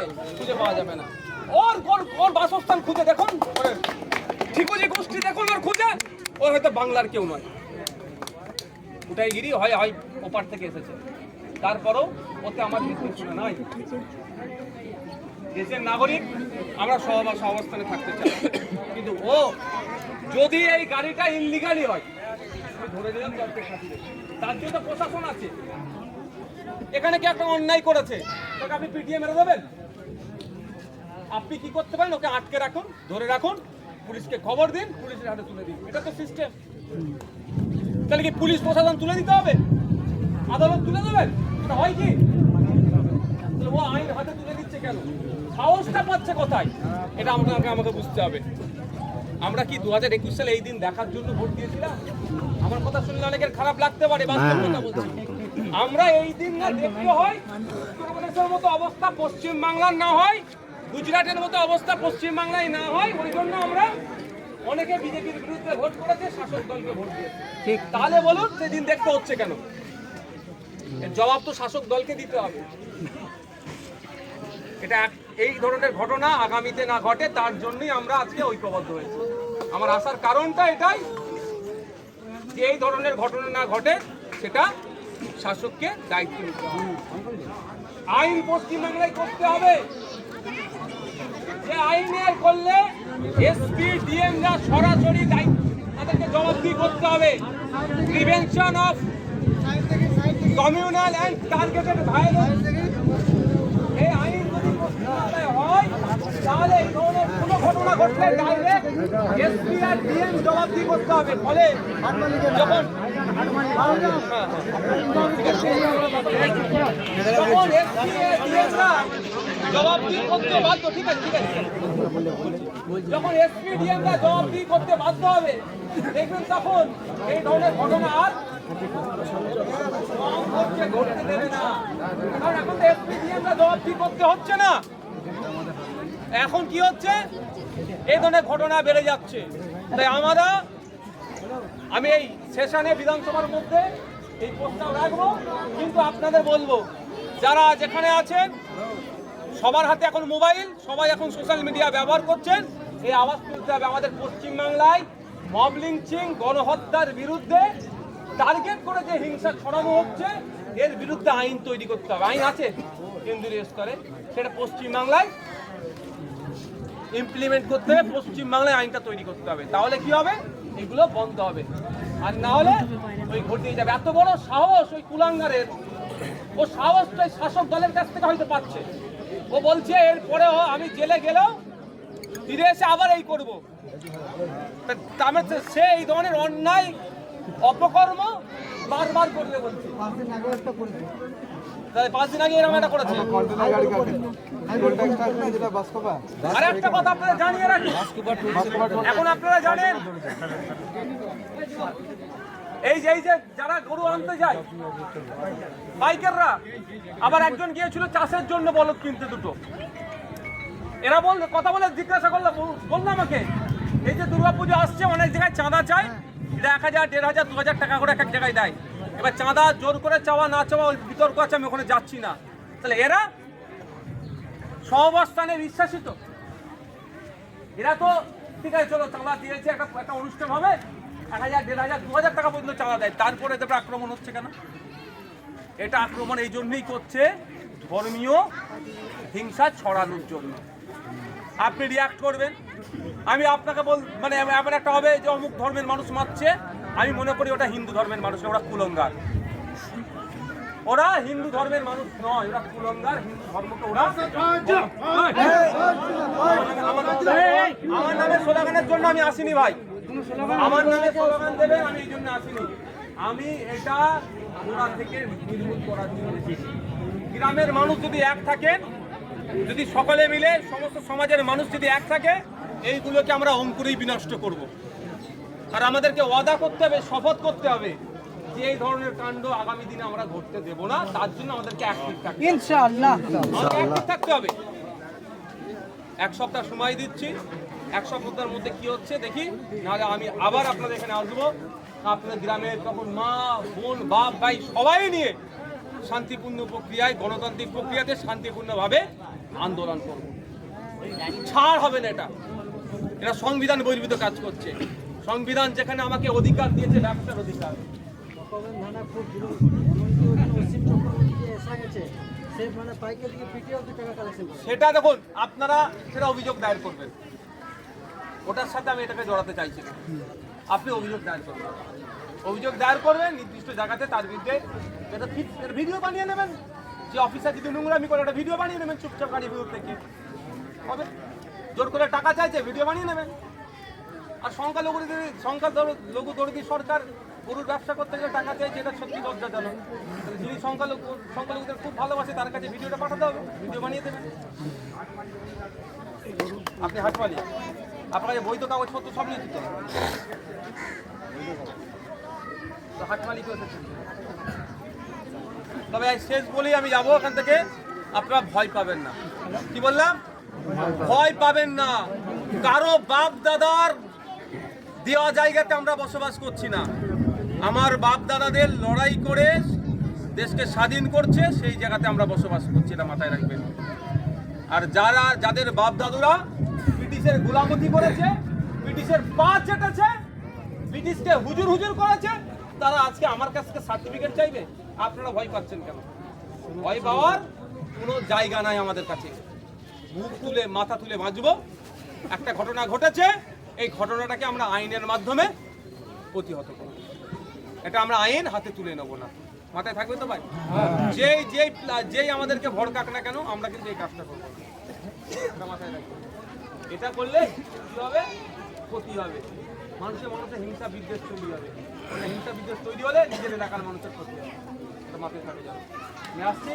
নেই খুঁজে পাওয়া যাবে না। ওর ওর ওর বাসস্থান খুঁজে দেখুন। ওর ঠিকুজি গোষ্ঠী দেখুন ওর খুঁজে। ও হয়তো বাংলার কেউ নয়। ওটাই গিরি হয় হয় ওপার থেকে এসেছে। তারপরেও ওতে আমার বিশ্লেষণ নাই। দেশের নাগরিক, আমরা সহবাস অবস্থানে থাকতে চাই। কিন্তু ও যদি এই গাড়িটা ইনলিগালি হয় ধরে নিলাম তার জন্য প্রশাসন আছে। এখানে কি একটা অন্যায় করেছে? তাকে আপনি পিটিয়ে মেরে দেবেন? আপনি কি করতে পারেন? ওকে আটকে রাখুন ধরে রাখুন পুলিশকে খবর দিন পুলিশের হাতে তুলে দিন। এটা তো সিস্টেম তাহলে কি পুলিশ প্রশাসন তুলে দিতে হবে? আদালত তুলে দেবেন? এটা হয় কি? ও আইন হাতে তুলে দিচ্ছে কেন? সাহসটা পাচ্ছে কোথায়? এটা আমাকে আমাকে বুঝতে হবে। আমরা কি দু হাজার একুশ সালে এই দিন দেখার জন্য ভোট দিয়েছিলাম? আমার কথা শুনলে অনেকের খারাপ লাগতে পারে বাস্তব কথা বলছি। আমরা এই দিন না দেখতে হয় মতো অবস্থা পশ্চিম বাংলার না হয় গুজরাটের মতো অবস্থা পশ্চিমবাংলায় না হয় ওই জন্য আমরা অনেকে বিজেপির বিরুদ্ধে ভোট করেছে শাসক দলকে ভোট দিয়েছে। ঠিক। তাহলে বলুন সেদিন দেখতে হচ্ছে কেন? এর জবাব তো শাসক দলকে দিতে হবে। এটা এই ধরনের ঘটনা আগামীতে না ঘটে তার জন্যই আমরা আজকে ঐক্যবদ্ধ হয়েছি। আমার আসার কারণটা এটাই যে এই ধরনের ঘটনা না ঘটে সেটা শাসককে দায়িত্ব নিতে হবে। আইন পশ্চিমবাংলায় করতে হবে। যে আইনের করলে এসপি ডিএমরা সরাসরি দায়িত্ব তাদেরকে জবাবদিহি করতে হবে? Prevention of communal and targeted violence এই আইন যদি হয় তাহলে এই ধরনের কোনো ঘটনা ঘটলে ডাইরেক্ট এসপি আর ডিএম জবাবদিহি করতে হবে? ফলে যখন হ্যাঁ, হ্যাঁ। যখন এসপি ডিএমরা করতে বাধ্য, ঠিক আছে ঠিক আছে। যখন এসপি ডিএমরা করতে বাধ্য হবে, দেখবেন তখন এই ধরনের ঘটনা আর ঘটতে দেবে না। কারণ এখন করতে হচ্ছে না। এখন কি হচ্ছে? এই ধরনের ঘটনা বেড়ে যাচ্ছে। তাই আমরা, আমি এই সেশনে বিধানসভার মধ্যে এই প্রস্তাব রাখব, কিন্তু আপনাদের বলব, যারা যেখানে আছেন সবার হাতে এখন মোবাইল, সবাই এখন সোশ্যাল মিডিয়া ব্যবহার করছেন। এই আওয়াজ তুলতে হবে আমাদের পশ্চিমবাংলায়। মব লিঞ্চিং, গণহত্যার বিরুদ্ধে টার্গেট করে যে হিংসা ছড়ানো হচ্ছে, এর বিরুদ্ধে আইন তৈরি করতে হবে। আইন আছে কেন্দ্রীয় স্তরে, সেটা পশ্চিমবাংলায় ইমপ্লিমেন্ট করতে হবে, পশ্চিমবাংলায় আইনটা তৈরি করতে হবে। তাহলে কি হবে? এগুলো বন্ধ হবে। আর না হলে ওই ঘটিয়ে যাবে। এত বড় সাহস ওই কুলাঙ্গারের। ও সাহসটা শাসক দলের কাছ থেকে হয়তো পাচ্ছে। ও বলছে এরপরেও আমি জেলে গেলেও ফিরে এসে আবার এই করব। তার মানে সে এই ধরনের অন্যায় অপকর্ম বারবার করবে বলছে। পাঁচ দিন আগে এরকম একটা করেছে। আর একটা কথা আপনারা জানিয়ে রাখি এখন আপনারা জানেন। এই যে এই যে, যারা গরু আনতে যায়, বাইকাররা, আবার একজন গিয়েছিল চাষের জন্য বলদ কিনতে দুটো। এরা বল কথা বলে জিজ্ঞাসা করল বলল আমাকে, এই যে দুর্গাপুজো আসছে, অনেক জায়গায় চাঁদা চায়, এটা এক হাজার, দেড় হাজার, দু হাজার টাকা করে এক এক জায়গায় দেয়। এবার চাঁদা জোর করে চাওয়া, না চাওয়া, ওই বিতর্ক আছে, আমি ওখানে যাচ্ছি না। তাহলে এরা সহবস্থানে বিশ্বাসিত এরা তো, ঠিক আছে, চলো, চাঁদা দিয়েছে, একটা একটা অনুষ্ঠান হবে এক হাজার দেড় হাজার দু হাজার টাকা পর্যন্ত চাঁদা দেয় তারপরে এদের উপর আক্রমণ হচ্ছে কেন এটা আক্রমণ এই জন্যই করছে ধর্মীয় হিংসা ছড়ানোর জন্য আপনি রিয়াক্ট করবেন আমি আপনাকে বল মানে এম- এমন একটা হবে যে অমুক ধর্মের মানুষ মারছে আমি মনে করি ওটা হিন্দু ধর্মের মানুষ ওরা কুলঙ্গার ওরা হিন্দু ধর্মের মানুষ নয় ওরা কুলঙ্গার হিন্দু ধর্মকে ওরা আমার নামে স্লোগানের জন্য আমি আসিনি ভাই আমার নামে স্লোগান দেবে আমি এই জন্য আসিনি। আমি এটা গোড়া থেকে নির্মূল করার জন্য গ্রামের মানুষ যদি এক থাকেন যদি সকলে মিলে সমস্ত সমাজের মানুষ যদি এক থাকে এইগুলোকে আমরা অঙ্কুরেই বিনষ্ট করব। আর আমাদেরকে ওয়াদা করতে হবে শপথ করতে হবে যে এই ধরনের কাণ্ড আগামী দিনে আমরা ঘটতে দেব না তার জন্য আমাদেরকে অ্যাক্টিভ থাকতে হবে। ইনশাআল্লাহ। থাকতে হবে। এক সপ্তাহ সময় দিচ্ছি। এক সপ্তাহের মধ্যে কি হচ্ছে দেখি? নাহলে আমি আবার আপনাদের এখানে আসব। আপনাদের গ্রামের তখন মা বোন বাপ ভাই সবাই নিয়ে শান্তিপূর্ণ প্রক্রিয়ায় গণতান্ত্রিক প্রক্রিয়াতে শান্তিপূর্ণভাবে আন্দোলন করব। ছাড় হবে না এটা। এটা সংবিধান বহির্ভূত কাজ করছে। সংবিধান যেখানে আমাকে অধিকার দিয়েছে ব্যবসার অধিকার। মানে সেটা দেখুন আপনারা সেটা অভিযোগ দায়ের করবেন। ওটার সাথে আমি এটাকে জড়াতে চাইছি না। আপনি অভিযোগ দায়ের করবেন অভিযোগ দায়ের করবেন, নির্দিষ্ট জায়গাতে তার বিরুদ্ধে এটা ভিডিও বানিয়ে নেবেন। যে অফিসার যদি নোংরামি করে একটা ভিডিও বানিয়ে নেবেন চুপচাপ গাড়ি বিরুদ্ধে থেকে হবে? জোর করে টাকা চাইছে, ভিডিও বানিয়ে নেবেন। আর সংখ্যালঘু সংখ্যালঘু লঘু দরিদ্র সরকার গরুর ব্যবসা করতে গেলে টাকা চাইছে, এটা সত্যি লজ্জাজনক যিনি সংখ্যালঘু সংখ্যালঘুদের খুব ভালোবাসে, তার কাছে ভিডিওটা পাঠাতে হবে, ভিডিও বানিয়ে দেবেন। আপনি হাসপালি আপনার কাছে বৈধ কাগজপত্র সব নিয়ে দিতে তবে শেষ বলেই আমি যাব ওখান থেকে। আপনারা ভয় পাবেন না। কি বললাম? ভয় পাবেন না। কারও বাপ দাদার দেওয়া জায়গাতে আমরা বসবাস করছি না। আমার বাপ দাদাদের লড়াই করে দেশকে স্বাধীন করছে, সেই জায়গাতে আমরা বসবাস করছি এটা মাথায় রাখবেন। আর যারা, যাদের বাপ দাদুরা ব্রিটিশের গোলামতি করেছে, ব্রিটিশের পা চেটেছে, ব্রিটিশকে হুজুর হুজুর করেছে, তারা আজকে আমার কাছ থেকে সার্টিফিকেট চাইবে। আপনারা ভয় পাচ্ছেন কেন? ভয় পাওয়ার কোনো জায়গা নাই আমাদের কাছে। মুখ তুলে মাথা তুলে বাঁচবো। একটা ঘটনা ঘটেছে, এই ঘটনাটাকে আমরা আইনের মাধ্যমে প্রতিহত করব। এটা আমরা আইন হাতে তুলে নেব না। মাথায় থাকবে তো ভাই? যেই যেই যেই আমাদেরকে ভড়কাক না কেন, আমরা কিন্তু এই কাজটা করব। মাথায় রাখবে এটা করলে কি হবে? ক্ষতি হবে। মানুষের মানুষের হিংসা বিদ্বেষ তৈরি হবে। মানে হিংসা বিদ্বেষ তৈরি হলে নিজের এলাকার মানুষের ক্ষতি হবে। এটা মাথায় থাকে যাবে। নিয়ে আসছি।